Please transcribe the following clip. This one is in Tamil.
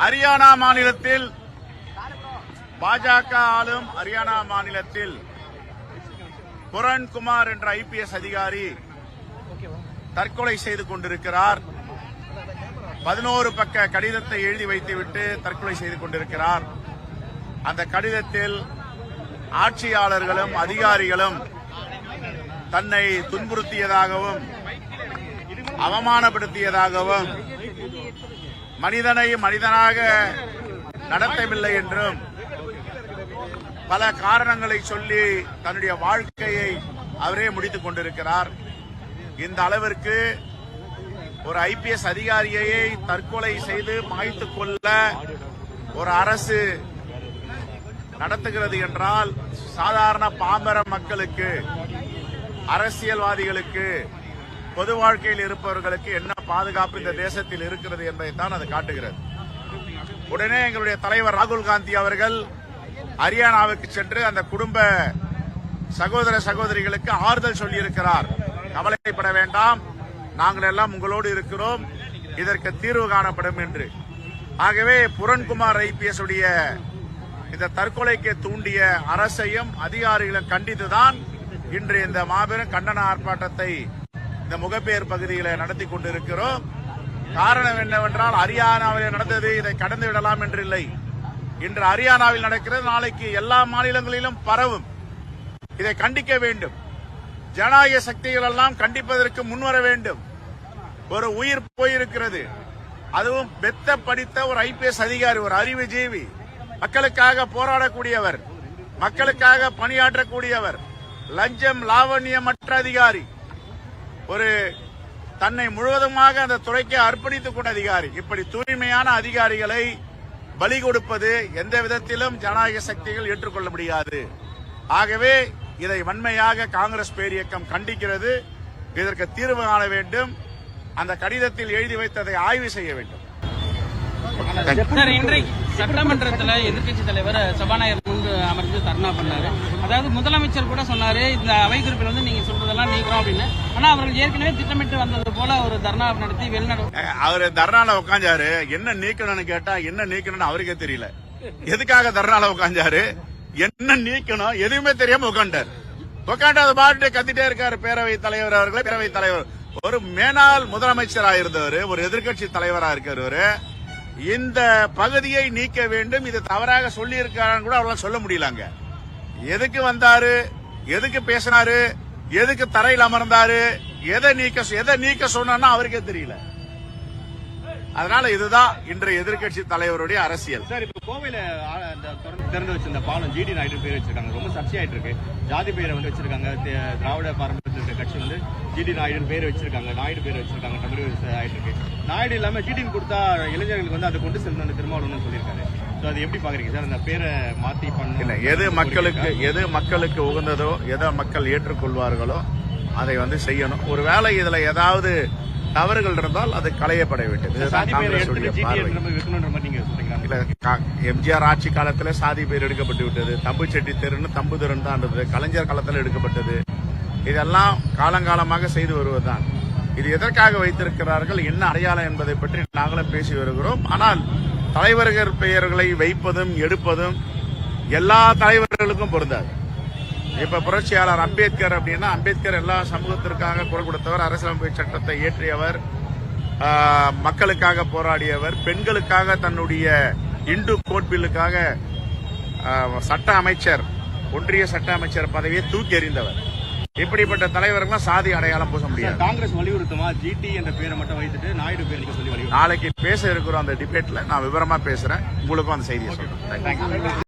ஹரியானா மாநிலத்தில் பாஜக ஆளும் ஹரியானா மாநிலத்தில் புரண்குமார் என்ற ஐபிஎஸ் அதிகாரி தற்கொலை செய்து கொண்டிருக்கிறார். பதினோரு பக்க கடிதத்தை எழுதி வைத்துவிட்டு தற்கொலை செய்து கொண்டிருக்கிறார். அந்த கடிதத்தில் ஆட்சியாளர்களும் அதிகாரிகளும் தன்னை துன்புறுத்தியதாகவும் அவமானப்படுத்தியதாகவும் மனிதனை மனிதனாக நடத்தவில்லை என்றும் பல காரணங்களை சொல்லி தன்னுடைய வாழ்க்கையை அவரே முடித்துக் கொண்டிருக்கிறார். இந்த அளவிற்கு ஒரு ஐபிஎஸ் அதிகாரியையை தற்கொலை செய்து மாய்த்துக் கொள்ள ஒரு அரசு நடத்துகிறது என்றால் சாதாரண பாமர மக்களுக்கு அரசியல்வாதிகளுக்கு பொது வாழ்க்கையில் இருப்பவர்களுக்கு என்ன பாதுகாப்பு இந்த தேசத்தில் இருக்கிறது என்பதைத்தான் அது காட்டுகிறது. உடனே எங்களுடைய தலைவர் ராகுல் காந்தி அவர்கள் ஹரியானாவுக்கு சென்று அந்த குடும்ப சகோதர சகோதரிகளுக்கு ஆறுதல் சொல்லியிருக்கிறார். கவலைப்பட வேண்டாம். நாங்கள் எல்லாம் உங்களோடு இருக்கிறோம். இதற்கு தீர்வு காணப்படும் என்று. ஆகவே புரண்குமார் ஐபிஎஸ் உடைய இந்த தற்கொலைக்கு தூண்டிய அரசையும் அதிகாரிகளும் கண்டித்துதான் இன்று இந்த மாபெரும் கண்டன ஆர்ப்பாட்டத்தை இந்த முகப்பேர் பகுதியில் நடத்தி கொண்டிருக்கிறோம். காரணம் என்னவென்றால் ஹரியானாவில் நடந்தது இதை கடந்து விடலாம் என்று இல்லை. இன்று ஹரியானாவில் நடக்கிறது நாளைக்கு எல்லா மாநிலங்களிலும் பரவும். இதை கண்டிக்க வேண்டும். ஜனநாயக சக்திகள் எல்லாம் கண்டிப்பதற்கு முன்வர வேண்டும். ஒரு உயிர் போயிருக்கிறது. அதுவும் பெத்த படித்த ஒரு ஐபிஎஸ் அதிகாரி ஒரு அறிவுஜீவி. மக்களுக்காக போராடக்கூடியவர். மக்களுக்காக பணியாற்றக்கூடியவர். லஞ்சம் லாவண்யமற்ற அதிகாரி. ஒரு தன்னை முழுவதுமாக அந்த துறைக்கு அர்ப்பணித்துக் கொண்ட அதிகாரி. இப்படி தூய்மையான அதிகாரிகளை பலி கொடுப்பது எந்த விதத்திலும் ஜனநாயக சக்திகள் ஏற்றுக்கொள்ள முடியாது. ஆகவே இதை வன்மையாக காங்கிரஸ் பேரியக்கம் கண்டிக்கிறது. இதற்கு தீர்வு காண வேண்டும். அந்த கடிதத்தில் எழுதி வைத்ததை ஆய்வு செய்ய வேண்டும். இன்றைக்கு சட்டமன்றத்துல எதிர்க்கட்சி தலைவர் சபாநாயகர் முன்பு அமர்ந்து தர்ணா பண்ணாரு. அதாவது முதலமைச்சர் கூட சொன்னாரு இந்த அவை குறிப்பில் வந்து நீங்க சொல்றதெல்லாம் நீக்கிறோம் அப்படின்னு. ஆனா அவர்கள் ஏற்கனவே திட்டமிட்டு வந்தது போல ஒரு தர்ணா நடத்தி வெளிநடை அவர் தர்ணால உட்காந்தாரு என்ன நீக்கணும்னு கேட்டா என்ன நீக்கணும்னு அவருக்கே தெரியல. எதுக்காக தர்ணால உட்காந்தாரு என்ன நீக்கணும்? எதுவுமே தெரியாம உட்காண்டாரு உட்காந்து அதை பாட்டு கத்திட்டே இருக்காரு பேரவை தலைவர் அவர்களே பேரவை தலைவர். ஒரு மேனால் முதலமைச்சராக இருந்தவர் ஒரு எதிர்க்கட்சி தலைவரா இருக்கிறவர் இந்த பகுதியை நீக்க வேண்டும். இது தவறாக சொல்லி இருக்காருன்னு கூட அவரால் சொல்ல முடியலங்க. எதுக்கு வந்தாரு? எதுக்கு பேசினாரு? எதுக்கு தரையில் அமர்ந்தாரு? எதை நீக்க எதை நீக்க சொன்னா அவருக்கே தெரியல. அதனால இதுதான் இன்றைய எதிர்க்கட்சி தலைவருடைய அரசியல். சார் இப்ப கோவையில திறந்து- வச்சிருந்த பாலம் ஜிடி நாயுடு பேர் வச்சிருக்காங்க. ரொம்ப சர்ச்சையாயிட்டு இருக்கு. ஜாதி பேரை வந்து வச்சிருக்காங்க. திராவிட பாரம்பரிய கட்சி வந்து ஜிடி நாயுடு பேர் வச்சிருக்காங்க. நாயுடு பேர் வச்சிருக்காங்க. தமிழ் ஆயிட்டு இருக்கு நாயுடு இல்லாம ஜிடின்னு கொடுத்தா இளைஞர்களுக்கு வந்து அதை கொண்டு செல்லணும் திருமாவளவன் சொல்லியிருக்காரு. சோ அது எப்படி பாக்குறீங்க சார்? அந்த பேரை மாத்தி பண்ண இல்ல எது மக்களுக்கு எது மக்களுக்கு உகந்ததோ எதை மக்கள் ஏற்றுக்கொள்வார்களோ அதை வந்து செய்யணும். ஒருவேளை இதுல ஏதாவது தவறுகள் இருந்தால் அது களையப்பட வேண்டும். எம்ஜிஆர் ஆட்சி காலத்துல சாதி பேர் எடுக்கப்பட்டு விட்டது. தம்பு செட்டி தெருன்னு தம்பு தெருன்னு தான் இருந்தது. கலைஞர் காலத்துல எடுக்கப்பட்டது. இதெல்லாம் காலங்காலமாக செய்து வருவதுதான். இது எதற்காக வைத்திருக்கிறார்கள்? என்ன அடையாளம் என்பதை பற்றி நாங்களும் பேசி வருகிறோம். ஆனால் தலைவர்கள் பெயர்களை வைப்பதும் எடுப்பதும் எல்லா தலைவர்களுக்கும் பொருந்தாது. இப்ப புரட்சியாளர் அம்பேத்கர் அப்படின்னா அம்பேத்கர் எல்லா சமூகத்திற்காக குரல் கொடுத்தவர் அரசியலமைப்பு சட்டத்தை இயற்றியவர் மக்களுக்காக போராடியவர் பெண்களுக்காக தன்னுடைய இந்து கோட்பில்லுக்காக சட்ட அமைச்சர் ஒன்றிய சட்ட அமைச்சர் பதவியை தூக்கி எறிந்தவர். இப்படிப்பட்ட தலைவர்கள்லாம் சாதி அடையாளம் பூச முடியாது. காங்கிரஸ் வலியுறுத்துமா? ஜிடி என்ற பேரை மட்டும் வைத்துட்டு நாயுடு பேர் சொல்லி நாளைக்கு பேச இருக்கிறோம் அந்த டிபேட்ல நான் விவரமா பேசுறேன். உங்களுக்கும் அந்த செய்தியை சொல்றேன்.